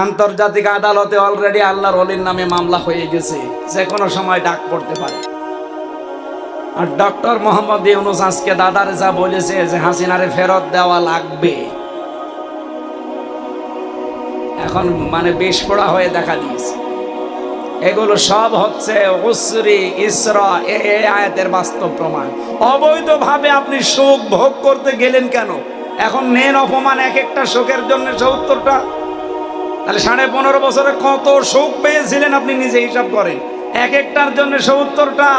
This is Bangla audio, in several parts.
আন্তর্জাতিক আদালতে অলরেডি আল্লাহর অলির নামে মামলা হয়ে গেছে। যে কোনো সময় ডাক পড়তে পারে। আর ডক্টর মোহাম্মদ ইউনুস আজকে দাদার যা বলেছে যে হাসিনারে ফেরত দেওয়া লাগবে। এখন মানে বেশ পড়া হয়ে দেখা দিয়েছে। এগুলো সব হচ্ছে উসরি, ইসরা, এ আয়াতের বাস্তব প্রমাণ। অবৈধভাবে আপনি সুখ ভোগ করতে গেলেন কেন? এখন নেন অপমান এক একটা শোকের জন্য সত্তরটা। তাহলে সাড়ে পনেরো বছরে কত সুখ পেয়েছিলেন আপনি নিজে হিসাব করেন? এক একটার জন্য সত্তরটা,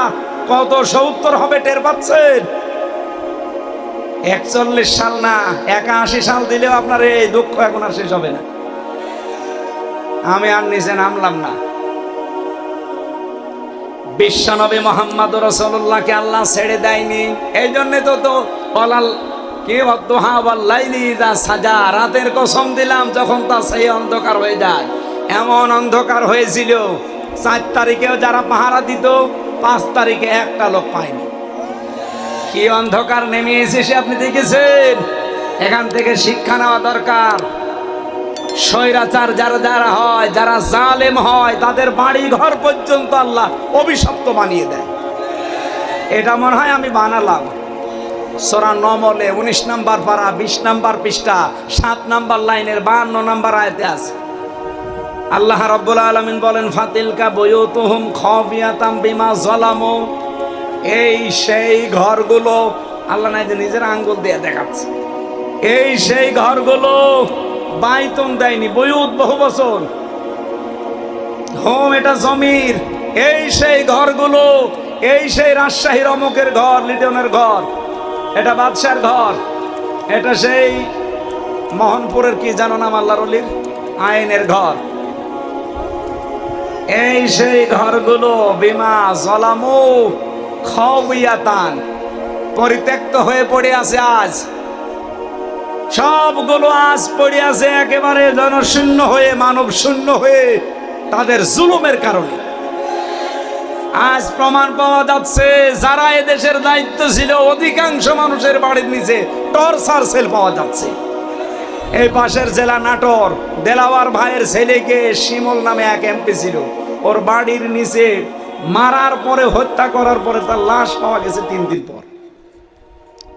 কত সত্তর হবে টের পাচ্ছেন? একচল্লিশ সাল না, একাশি সাল দিলেও আপনার এই দুঃখ এখন আর শেষ হবে না। আমি আর নিচে নামলাম না। বিশ্বনবী মোহাম্মদ রসল্লাহকে আল্লাহ ছেড়ে দেয়নি। এই জন্যে তো তো বলাল কি সাজা, রাতের কসম দিলাম যখন তা সেই অন্ধকার হয়ে যায়। এমন অন্ধকার হয়েছিল, চার তারিখেও যারা পাহারা দিত, পাঁচ তারিখে একটা লোক পায়নি। কি অন্ধকার নেমে এসেছে আপনি দেখেছেন? এখান থেকে শিক্ষা নেওয়া দরকার। স্বৈরাচার যারা যারা হয়, যারা জালেম হয়, তাদের বাড়ি ঘর পর্যন্ত আল্লাহ অভিশপ্ত বানিয়ে দেয়। এটা মনে হয় আমি বানালাম। সোরা নমলে উনিশ নাম্বার পারা, বিশ নাম্বার পৃষ্ঠা, সাত নাম্বার লাইনের বাহান্ন নাম্বার আয়তে আছে। আল্লাহ রব্বুল আলমিন বলেন, ফাতিলকা বয়ুতুহুম খবিয়াতাম বিমা জলামো এই সেই ঘরগুলো আল্লাহ নাই নিজের আঙ্গুল দিয়ে দেখাচ্ছে। এই সেই ঘরগুলো বাইতন দেয়নি, বয়ুত বহু বছর। হোম এটা জমির, এই সেই ঘরগুলো, এই সেই রাজশাহীর অমুকের ঘর, লিটনের ঘর। এটা বাদশার ঘর। এটা সেই মোহনপুরের কি জানো নাম অলির? আইনের ঘর। এই সেই ঘরগুলো বিমা জলামু খাওয়াতান। পরিত্যক্ত হয়ে পড়ে আছে আজ। সবগুলো আজ পড়ে আছে একেবারে জনশূন্য হয়ে মানব শূন্য হয়ে তাদের জুলুমের কারণে। আজ প্রমাণ পাওয়া যাচ্ছে, যারা এদেশের দায়িত্ব ছিল, অধিকাংশ মানুষের বাড়ির নিচে টর্চার সেল পাওয়া যাচ্ছে। এই পাশের জেলা নাটোর, দেলাওয়ার ভাইয়ের ছেলেকে শিমল নামে এক এমপি ছিল। ওর বাড়ির নিচে মারার পরে, হত্যা করার পরে তার লাশ পাওয়া গেছে তিন দিন পর।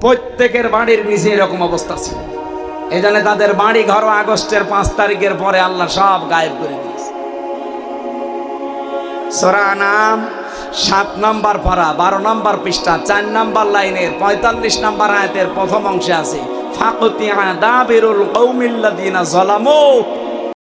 প্রত্যেকের বাড়ির নিচে এরকম অবস্থা ছিল। এই জন্য তাদের বাড়ি ঘর আগস্টের পাঁচ তারিখের পরে আল্লাহ সব গায়েব করে দিয়েছে। সরা নাম সাত নাম্বার পারা বারো নাম্বার পৃষ্ঠা, চার নাম্বার লাইনের পঁয়তাল্লিশ নাম্বার আয়তের প্রথম অংশে আছে ফাকতিয়া কৌমিল্লা দিনা জলামু